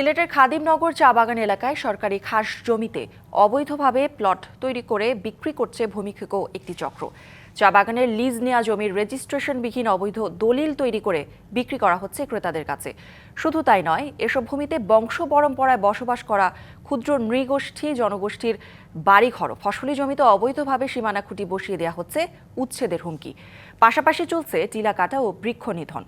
সিলেটের খাদিমনগর চা বাগান এলাকায় সরকারি খাস জমিতে অবৈধভাবে প্লট তৈরি করে বিক্রি করছে ভূমিক্ষেক একটি চক্র। চা বাগানের লিজ নেওয়া জমির রেজিস্ট্রেশনবিহীন অবৈধ দলিল তৈরি করে বিক্রি করা হচ্ছে ক্রেতাদের কাছে। শুধু তাই নয়, এসব ভূমিতে বংশ পরম্পরায় বসবাস করা ক্ষুদ্র নৃগোষ্ঠী জনগোষ্ঠীর বাড়িঘর ফসলি জমিতে অবৈধভাবে সীমানা খুঁটি বসিয়ে দেওয়া হচ্ছে উচ্ছেদের হুমকি। পাশাপাশি চলছে টিলা কাটা ও বৃক্ষ নিধন।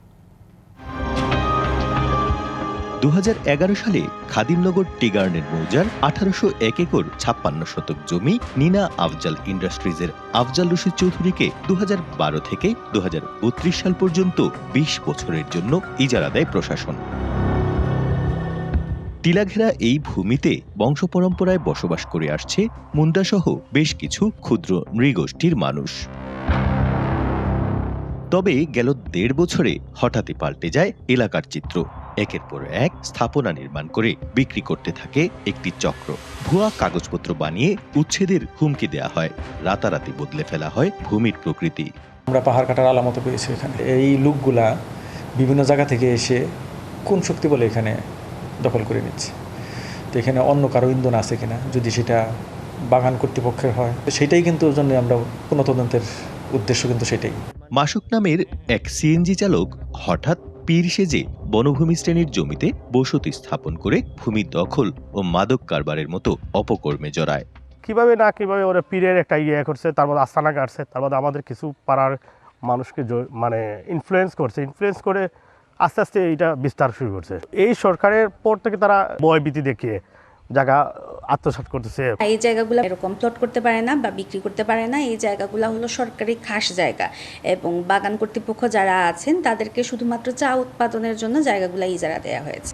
দু হাজার এগারো সালে খাদিমনগর টি গার্ডেন মৌজার আঠারোশো এক একর ছাপ্পান্ন শতক জমি নিনা আফজাল ইন্ডাস্ট্রিজের আফজাল রশিদ চৌধুরীকে দু হাজার বারো থেকে দু সাল পর্যন্ত ২০ বছরের জন্য ইজারা দেয় প্রশাসন। টিলাঘেরা এই ভূমিতে বংশ পরম্পরায় বসবাস করে আসছে মুন্ডাসহ বেশ কিছু ক্ষুদ্র নৃগোষ্ঠীর মানুষ। তবে গেল দেড় বছরে হঠাৎই পাল্টে যায় এলাকার চিত্র। একের পর এক স্থাপনা নির্মাণ করে বিক্রি করতে থাকে একটি চক্র। ভুয়া কাগজপত্র বানিয়ে উচ্ছেদের হুমকি দেয়া হয়। রাতারাতি বদলে ফেলা হয় ভূমির প্রকৃতি। আমরা পাহাড় কাটার আলামত পেয়েছি এখানে। এই লোকগুলা বিভিন্ন জায়গা থেকে এসে কোন শক্তি বলে এখানে দখল করে নিচ্ছে? তো এখানে অন্য কারও ইন্ধন আছে কিনা? যদি সেটা বাগান কর্তৃপক্ষের হয় তো সেটাই কিন্তু ওই জন্য আমরা কোনো তদন্তের উদ্দেশ্য কিন্তু সেটাই। মাসুক নামের এক সিএনজি চালক হঠাৎ পীর সেজে বনভূমি শ্রেণির জমিতে বসতি স্থাপন করে ভূমি দখল ও মাদক কারবারের মতো অপকর্মে জড়ায়। কীভাবে না কীভাবে ওরা পীরের একটা ইয়ে করছে, তার মধ্যে আস্তানা কাটছে, তার মধ্যে আমাদের কিছু পাড়ার মানুষকে মানে ইনফ্লুয়েন্স করছে। ইনফ্লুয়েন্স করে আস্তে আস্তে এইটা বিস্তার শুরু করছে। এই সরকারের পর থেকে তারা ভয়ভীতি দেখিয়ে জায়গা আত্মসাৎ করতেছে। এই জায়গাগুলো এরকম প্লট করতে পারে না বা বিক্রি করতে পারে না এই জায়গাগুলো হলো সরকারি খাস জায়গা। এবং বাগান কর্তৃপক্ষ যারা আছেন তাদেরকে শুধুমাত্র চা উৎপাদনের জন্য জায়গাগুলো ইজারা দেওয়া হয়েছে।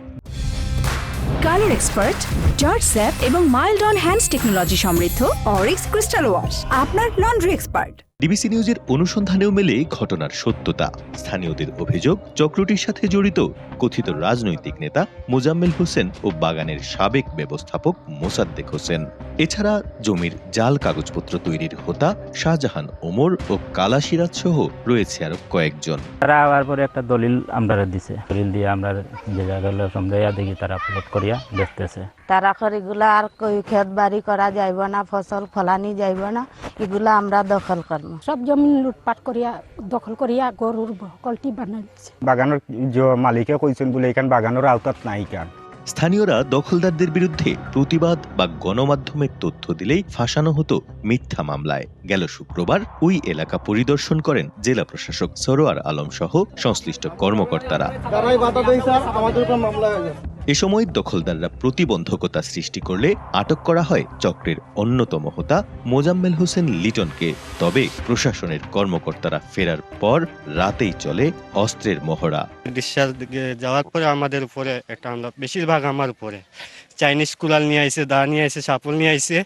কালার এক্সপার্ট জর্জ স্যাপ এবং মাইল্ড অন হ্যান্ডস টেকনোলজি সমৃদ্ধ অরিক্স ক্রিস্টাল ওয়াশ আপনার লন্ড্রি এক্সপার্ট। ডিবিসি নিউজের অনুসন্ধানেও মেলে ঘটনার সত্যতা। স্থানীয়দের অভিযোগ চক্রটির সাথে জড়িত কথিত রাজনৈতিক নেতা মোজাম্মেল হোসেন ও বাগানের সাবেক ব্যবস্থাপক মোসাদ্দেক হোসেন। এছাড়া জমির জাল কাগজপত্র তৈরির হোতা শাহজাহান ওমর ও কালা সিরাজ সহ রয়েছে আরও কয়েকজন। তারা আবার পরে একটা দলিল আমরা দিছে। দলিল দিয়ে আমরা যে জায়গাগুলো সমঝাইয়া দেখি তারা প্লট করিয়া দেখতেছে। তারা এগুলা আর কই ক্ষেত বাড়ি করা যাইব না ফসল ফলানি যাইব না এগুলা আমরা দখল করব। সব জমি লুটপাট করিয়া দখল করিয়া গরুর কলটি বানাই দিছে বাগানের যে মালিকে কইছেন বলে এখান বাগানের আওতাত নাই কান স্থানীয়রা দখলদারদের বিরুদ্ধে প্রতিবাদ বা গণমাধ্যমের তথ্য দিলেই ফাঁসানো হতো মিথ্যা মামলায়। গেল শুক্রবার ওই এলাকা পরিদর্শন করেন জেলা প্রশাসক সরোয়ার আলম সহ সংশ্লিষ্ট কর্মকর্তারা। এ সময় দখলদাররা প্রতিবন্ধকতা সৃষ্টি করলে আটক করা হয় চক্রের অন্যতম হোতা মোজাম্মেল হোসেন লিটনকে। তবে প্রশাসনের কর্মকর্তারা ফেরার পর রাতেই চলে অস্ত্রের মহড়া। ডিসচার্জ যাওয়ার পরে আমাদের উপরে একটা বেশিরভাগ আমার উপরে। চাইনিজ কুলাল নিয়ে আইসে দা নিয়ে আইসে সাপল নিয়ে আইছে।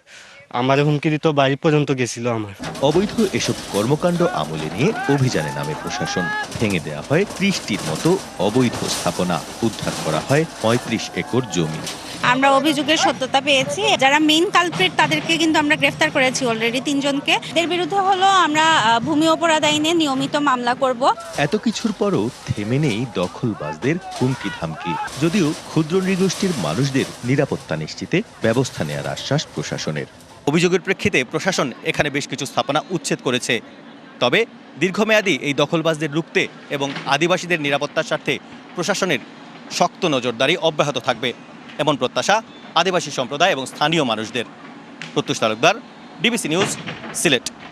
আমার হুমকি দিত বাড়ি পর্যন্ত গেছিল আমার। অবৈধ এসব কর্মকাণ্ড আমলে নিয়ে অভিযানে নামে প্রশাসন। ভেঙে দেওয়া হয় ত্রিশটির মতো অবৈধ স্থাপনা। উদ্ধার করা হয় পঁয়ত্রিশ একর জমি। আমরা অভিযোগের সত্যতা পেয়েছি। যারা মেইন কালপ্রিট তাদেরকে কিন্তু আমরা গ্রেফতার করেছি অলরেডি তিনজনকে। এর বিরুদ্ধে হলো আমরা ভূমি অপরাধ আইনে নিয়মিত মামলা করব। এত কিছুর পরও থেমে নেই দখলবাজদের হুমকি ধামকি যদিও ক্ষুদ্র নৃগোষ্ঠীর মানুষদের নিরাপত্তা নিশ্চিতে ব্যবস্থা নেওয়ার আশ্বাস প্রশাসনের। অভিযোগের প্রেক্ষিতে প্রশাসন এখানে বেশ কিছু স্থাপনা উচ্ছেদ করেছে। তবে দীর্ঘমেয়াদী এই দখলবাজদের রুখতে এবং আদিবাসীদের নিরাপত্তার স্বার্থে প্রশাসনের শক্ত নজরদারি অব্যাহত থাকবে, এমন প্রত্যাশা আদিবাসী সম্প্রদায় এবং স্থানীয় মানুষদের। Pratyush Talukdar, DBC news, Sylhet.